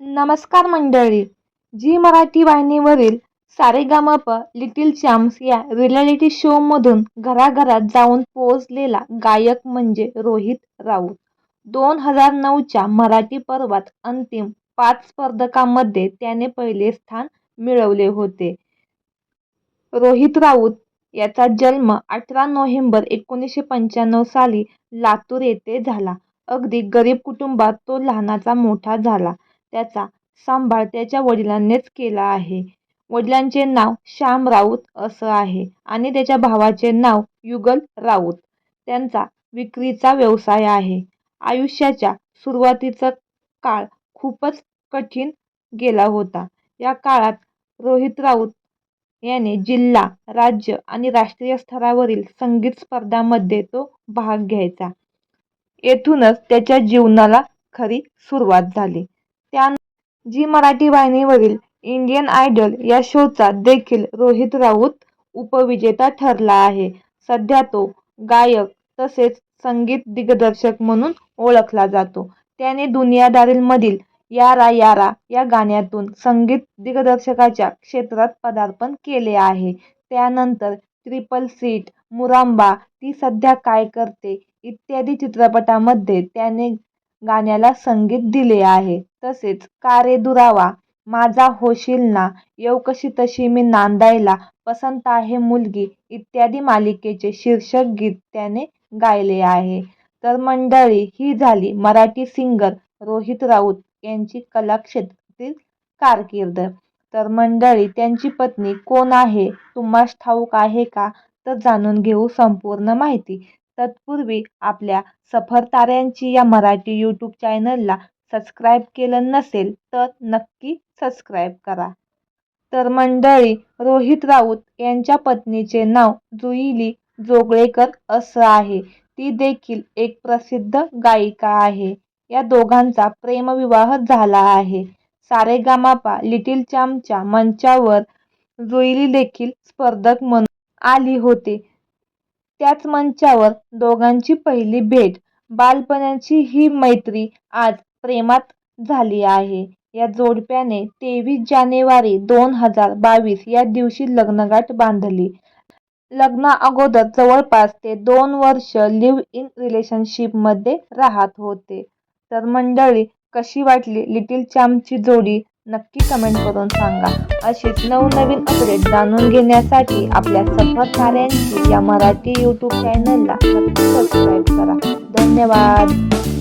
नमस्कार मंडळी. झी मराठी वाहिनीवरील सारेगामाप लिटिल चॅम्प्स या रिॲलिटी शोमधून घराघरात जाऊन पोहोचलेला गायक म्हणजे रोहित राऊत. दोन हजार नऊच्या मराठी पर्वात अंतिम पाच स्पर्धकांमध्ये त्याने पहिले स्थान मिळवले होते. रोहित राऊत याचा जन्म अठरा नोव्हेंबर एकोणीसशे पंच्याण्णव साली लातूर येथे झाला. अगदी गरीब कुटुंबात तो लहानाचा मोठा झाला. त्याचा सांभाळ त्याच्या वडिलांनीच केला आहे. वडिलांचे नाव श्याम राऊत असं आहे आणि त्याच्या भावाचे नाव युगल राऊत. त्यांचा विक्रीचा व्यवसाय आहे. आयुष्याच्या सुरुवातीचा काळ खूपच कठीण गेला होता. या काळात रोहित राऊत याने जिल्हा राज्य आणि राष्ट्रीय स्तरावरील संगीत स्पर्धांमध्ये तो भाग घ्यायचा. येथूनच त्याच्या जीवनाला खरी सुरुवात झाली. झी मराठी वाहिनीवरील इंडियन आयडल या शोचा देखील रोहित राऊत उपविजेता ठरला आहे. सध्या तो गायक तसेच संगीत दिग्दर्शक म्हणून ओळखला जातो. त्याने दुनियादारीमधील यारा यारा या गाण्यातून संगीत दिग्दर्शकाच्या क्षेत्रात पदार्पण केले आहे. त्यानंतर ट्रिपल सीट मुरांबा ती सध्या काय करते इत्यादी चित्रपटांमध्ये त्याने गाण्याला संगीत दिले आहे. तसेच का रे दुरावा माझा होशील ना एवकशी तशी मी नांदायला पसंत आहे मुलगी इत्यादी मालिकेचे शीर्षक गीत त्याने गायले आहे. तर मंडळी ही झाली मराठी सिंगर रोहित राऊत यांची कलाक्षेत्रातील कारकीर्द. तर मंडळी त्यांची पत्नी कोण आहे तुम्हास ठाऊक आहे का? तर जाणून घेऊ संपूर्ण माहिती. तत्पूर्वी आपल्या सफर ताऱ्यांची या मराठी यूट्यूब चॅनलला सबस्क्राईब केलं नसेल तर नक्की सबस्क्राईब करा. तर मंडळी रोहित राऊत यांच्या पत्नीचे नाव जुईली जोगळेकर असं आहे. ती देखील एक प्रसिद्ध गायिका आहे. या दोघांचा प्रेमविवाह झाला आहे. सारेगामापा लिटिल चॅम्पच्या मंचावर जुईली देखील स्पर्धक म्हणून आली होती. त्याच मंचावर दोघांची पहिली भेट. बालपणाची ही मैत्री आज प्रेमात झाली आहे. या जोडप्याने तेवीस जानेवारी दोन हजार बावीस या दिवशी लग्नगाठ बांधली. लग्ना अगोदर जवळपास ते दोन वर्ष लिव्ह इन रिलेशनशिपमध्ये राहत होते. तर मंडळी कशी वाटली लिटिल चॅम्पची जोडी? नक्की कमेंट करून सांगा. अशीच नवनवीन अपडेट जाणून घेण्यासाठी आपल्या सफर ताऱ्यांची या मराठी यूट्यूब चॅनलला नक्की सबस्क्राईब करा. धन्यवाद.